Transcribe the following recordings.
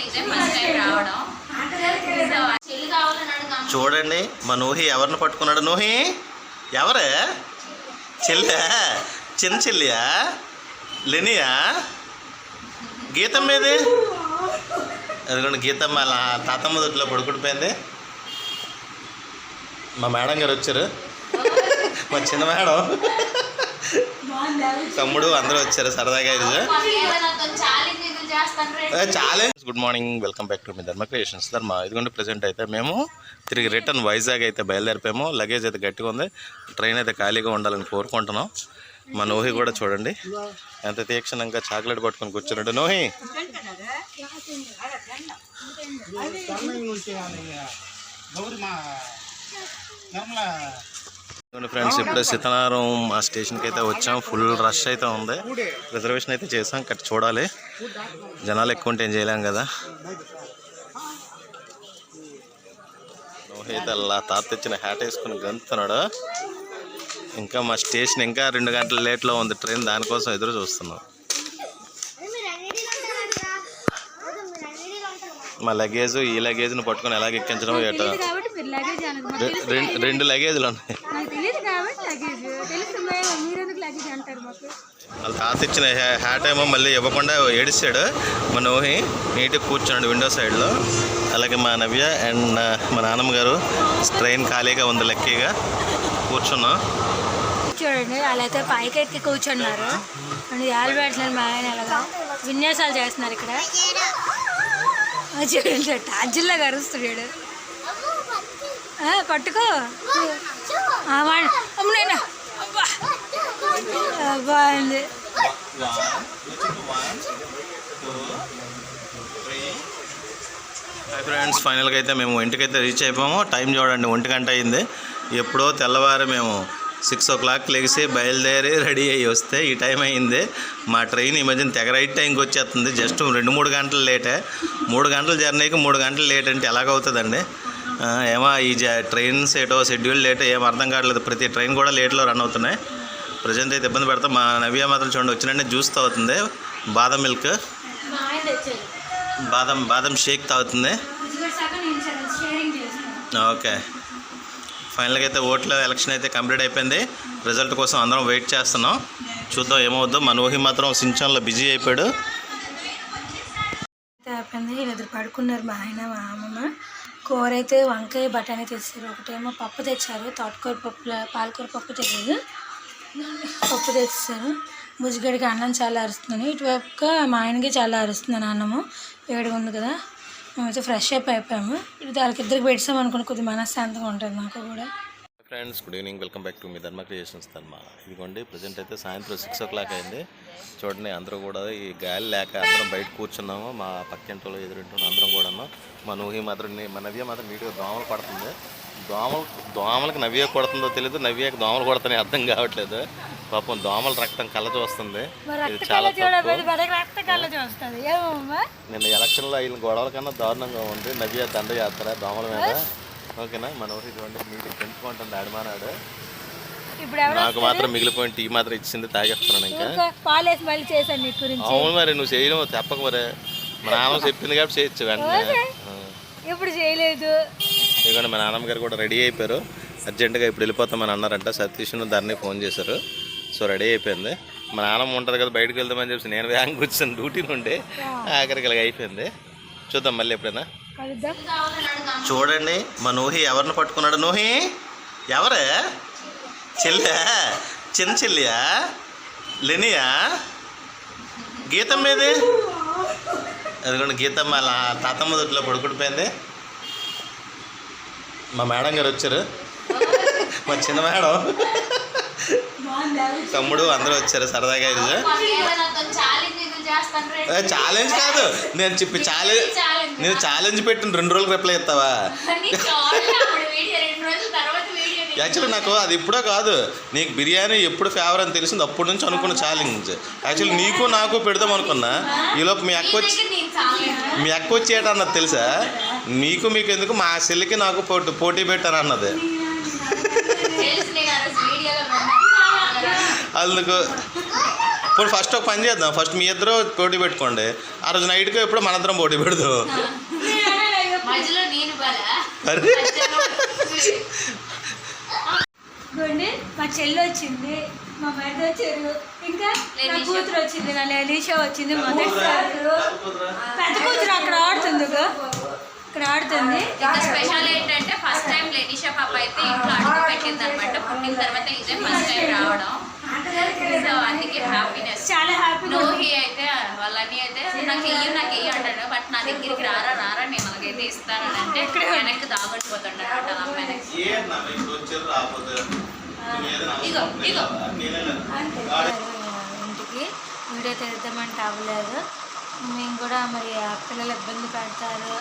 ఇదే first time రావడం. చెల్లి చూడండి మా నూహి ఎవరిని పట్టుకున్నాడు? నూహి ఎవరే? చెల్లె చిన్న చెల్లియా? లెనియా? గీతమ్మ ఏది? అదిగోండి గీతమ్మ అలా తాతమ్మ దొడ్లో పడుకుండిపోయింది మా మేడం గారు వచ్చారు. మా చిన్న మేడం. తమ్ముడు అందరూ వచ్చారు సరదాగా. ఈరోజు challenge good morning welcome back to me Dharma creations ధర్మ ఇదిగోండి ప్రజెంట్ అయితే మేము తిరిగి రిటర్న్ వైజాగ్ అయితే బయలుదేరిపోయాము లగేజ్ అయితే గట్టిగా ఉంది ట్రైన్ అయితే ఖాళీగా ఉండాలని కోరుకుంటున్నాం మా నోహి కూడా చూడండి ఎంత తీక్షణంగా చాక్లెట్ పట్టుకొని కూర్చున్నాడు నోహి ఫ్రెండ్స్ ఇప్పుడే సీతనారం ఆ స్టేషన్కి అయితే వచ్చాం. ఫుల్ రష్ అయితే ఉంది. రిజర్వేషన్ అయితే చేసాం. కట్ చూడాలి. జనాలు ఎక్కువ ఉంటే ఏం చేయలేం కదా. అలా తాత తెచ్చిన హ్యాట్ వేసుకుని గంతున్నాడు ఇంకా మా స్టేషన్ ఇంకా రెండు గంటల లేట్లో ఉంది. ట్రైన్ దానికోసం ఎదురు చూస్తున్నాం. మా లగేజ్ ఈ లగేజ్ని పట్టుకొని ఎలాగ ఎక్కించడం రెండు లగేజ్లు ఉన్నాయి. వాళ్ళ తాత ఇచ్చిన హ్యా- హ్యాట్ ఏమో మళ్ళీ ఇవ్వకుండా ఏడిస్తాడు. మా నోహి నీట్గా కూర్చున్నాడు విండో సైడ్లో. అలాగే మా నవ్య అండ్ మా నాన్నమ్మ గారు ట్రైన్ ఖాళీగా ఉంది లక్కీగా. కూర్చున్నాం. చూడండి వాళ్ళైతే పైకి ఎక్కి కూర్చున్నారు. అండ్ యాలు పెడుతున్నారు మా ఆయన అలాగా విన్యాసాలు చేస్తున్నారు ఇక్కడ. చూడండి టార్జిల్లా కరుస్తున్నాడు. పట్టుకో అమ్మనైనా హాయ్ ఫ్రెండ్స్ ఫైనల్గా అయితే మేము ఇంటికైతే రీచ్ అయిపోయాము. టైం చూడండి ఒంటి గంట అయింది. ఎప్పుడో తెల్లవారు మేము సిక్స్ ఓ క్లాక్ లెగిసి బయలుదేరి రెడీ అయ్యి వస్తే ఈ టైం అయింది. మా ట్రైన్ ఈ మధ్యన తెగ రైట్ టైంకి వచ్చేస్తుంది. జస్ట్ రెండు మూడు గంటలు లేటే మూడు గంటల జర్నీకి మూడు గంటలు లేట్ అంటే ఎలాగవుతుందండి? ఏమో ఈ ట్రైన్స్ ఏటో షెడ్యూల్ లేట్ ఏం అర్థం కావట్లేదు. ప్రతి ట్రైన్ కూడా లేట్లో రన్ అవుతున్నాయి. ప్రజెంట్ అయితే ఇబ్బంది పెడతాం. మా నవ్య మాత్రం చూడండి వచ్చినంటే జ్యూస్ తాగుతుంది. బాదం మిల్క్ బాదం బాదం షేక్ తాగుతుంది. ఓకే. ఫైనల్గా అయితే ఓట్ల ఎలక్షన్ అయితే కంప్లీట్ అయిపోయింది. రిజల్ట్ కోసం అందరం వెయిట్ చేస్తున్నాం. చూద్దాం ఏమవుద్దో. మనోహి మాత్రం సించన్లో బిజీ అయిపోయాడు. అయిపోయింది. వీళ్ళిద్దరు పడుకున్నారు మా ఆయన మా అమ్మమ్మ. కూర అయితే వంకాయ బఠానీ తెచ్చారు ఒకటేమో పప్పు తెచ్చారు. తోటకూర పప్పు పాలకూర పప్పు తెలియదు పప్పు తెచ్చారు ముజ్జిగడికి అన్నం చాలా అరుస్తున్నాను ఇటువైపుగా మా ఆయనకి చాలా అరుస్తున్నాను అన్నము. వేడి ఉంది కదా. మేమైతే ఫ్రెష్ అప్ అయిపోయాము. ఇటు దానికి ఇద్దరికి పెట్టాం అనుకుని కొద్దిగా మనశ్శాంతంగా ఉంటుంది మాకు కూడా. Friends good evening. Welcome back to me Dharma creations ధర్మ. ఇదిగోండి ప్రజెంట్ అయితే సాయంత్రం సిక్స్ ఓ క్లాక్ అయింది. చూడండి అందరూ కూడా ఈ గాలి లేక అందరం బయట కూర్చున్నాము. మా పక్కింట్లో ఎదురింట్లో అందరం కూడా మా నూహి మాత్రం మా నవ్య మాత్రం నీట్గా దోమలు పడుతుంది దోమలు దోమలకి నవ్య కొడుతుందో తెలియదు నవ్యకి దోమలు కొడతానే అర్థం కావట్లేదు. పాపం దోమల రక్తం కళ్ళ చూస్తుంది. ఇది చాలా నిన్న ఎలక్షన్లో అయిన గొడవల కన్నా దారుణంగా ఉంది. నవ్య దండయాత్ర దోమల మీద. ఓకేనా? మన ఊరి ఇటువంటి నీటికి పెంచుకుంటుంది అడిమానాడు నాకు మాత్రం మిగిలిపోయిన టీ మాత్రం ఇచ్చింది తాగేస్తున్నాను ఇంకా. ఇంకా పాలేసి మళ్ళీ చేశాను నీ గురించి. అవును మరి నువ్వు చేయడం తప్పక మరి. మా నాన్న చెప్పింది కాబట్టి చేయొచ్చు వెంటనే. ఇప్పుడు చేయలేదు. ఇదిగోండి మా నాన్నమ్మ గారు కూడా రెడీ అయిపోయారు. అర్జెంటుగా ఇప్పుడు వెళ్ళిపోతామని అన్నారంట. సతీష్ను ధరణి ఫోన్ చేశారు. సో రెడీ అయిపోయింది. మా నాన్నమ్మ ఉంటుంది కదా బయటకు వెళ్దామని చెప్పి నేను వ్యాంగ్ కూర్చొని డ్యూటీ నుండి ఆఖరికి ఇలాగ అయిపోయింది. చూద్దాం మళ్ళీ ఎప్పుడైనా. చూడండి మా నూహి ఎవరిని పట్టుకున్నాడు? నూహి ఎవరే? చెల్లె చిన్న చెల్లియా? లెనియా? గీతమ్మ ఏది? అదిగోండి గీతమ్మ అలా తాతమ్మ దొడ్లో పడుకుండిపోయింది. మా మేడం గారు వచ్చారు. మా చిన్న మేడం. తమ్ముడు అందరూ వచ్చారు సరదాగా ఇది ఛాలెంజ్ కాదు. నేను చెప్పి ఛాలెంజ్ నేను ఛాలెంజ్ పెట్టిన రెండు రోజులు రిప్లై ఇస్తావా యాక్చువల్లీ నాకు అది ఇప్పుడో కాదు. నీకు బిర్యానీ ఎప్పుడు ఫేవర్ అని తెలిసింది అప్పటి నుంచి అనుకున్న ఛాలెంజ్ యాక్చువల్లీ నీకు నాకు పెడదాం అనుకున్నా. ఈలోపు మీ అక్క వచ్చి మీ అక్క వచ్చేట అన్నది తెలుసా? నీకు మీకు ఎందుకు? మా చెల్లికి నాకు పోటీ పోటీ పెట్టాను అన్నది. అందుకు ఇప్పుడు ఫస్ట్ ఒక పని చేద్దాం. ఫస్ట్ మీ ఇద్దరు పోటీ పెట్టుకోండి. ఆ రోజు నైట్కి ఎప్పుడు మనందరం పోటీ పెడదాం. మా చెల్లి వచ్చింది మా మరిది వచ్చారు. ఇంకా నా. కూతురు వచ్చింది నా లేనీషా వచ్చింది మొదటిసారి పెద్ద కూతురు? అక్కడ ఆడుతుంది. ఇక్కడ ఆడుతుంది. ఇంకా స్పెషల్ ఏంటంటే ఫస్ట్ టైం లెనిషా పాప అయితే ఇంట్లో అడుగు పెట్టింది అనమాట పుట్టిన తర్వాత ఇదే ఫస్ట్ టైం రావడం. అందుకే హ్యాపీనెస్ చాలా హ్యాపీగా నోహి అయితే వాళ్ళని అయితే నాకు ఇయ్యి నాకు ఇయ్యి అంటాడు బట్ నా దగ్గరికి రారా రారా నేను అలాగైతే ఇస్తానని అంటే వెనక్కి అనమాట అమ్మ వెనక్కి ఇగో ఇగో. ఇంటికి వీడియో తీద్దామంటే అవ్వలేదు. మేము కూడా మరి ఆ పిల్లలు ఇబ్బంది పెడతారు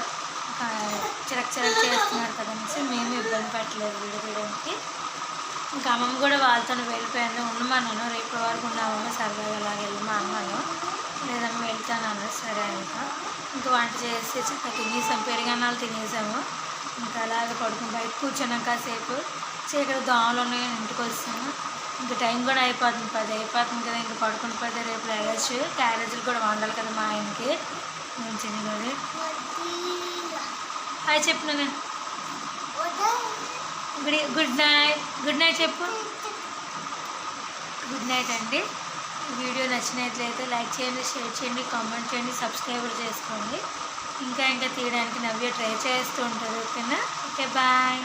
చిరక్ చిరక్ చేస్తున్నారు కదా మేము ఇబ్బంది పెట్టలేదు వీడియో తీయడానికి. ఇంకా అమ్మమ్మ కూడా వాళ్ళతో వెళ్ళిపోయాను ఉండమన్నాను రేపు వరకు ఉన్నామమ్మ సరదాగా అలాగ వెళ్ళమా అన్నాను లేదమ్మా వెళ్తాను అన్నారు. సరే ఇంకా ఇంకా వంట చేసి చక్కగా తినేసాం పెరుగన్నాలు తినేసాము. ఇంకా అలాగే పడుకుని బయట కూర్చున్నాం కాసేపు. చీకటి దోమలు ఉన్నాయి ఇంటికి వస్తాము ఇంకా టైం కూడా అయిపోతుంది పది అయిపోతుంది కదా. ఇంకా పడుకుని పోతే రేపు వెళ్ళచ్చు క్యారేజీలు కూడా వండాలి కదా మా ఆయనకి. మంచిది కదా హాయ్ చెప్పు నేను good good night. Good night చెప్పు. గుడ్ నైట్ అండి. వీడియో నచ్చినట్లయితే లైక్ చేయండి షేర్ చేయండి కామెంట్ చేయండి సబ్స్క్రైబర్ చేసుకోండి. ఇంకా ఇంకా తీయడానికి నవ్య ట్రై చేస్తూ ఉంటుంది ఓకేనా? Okay bye.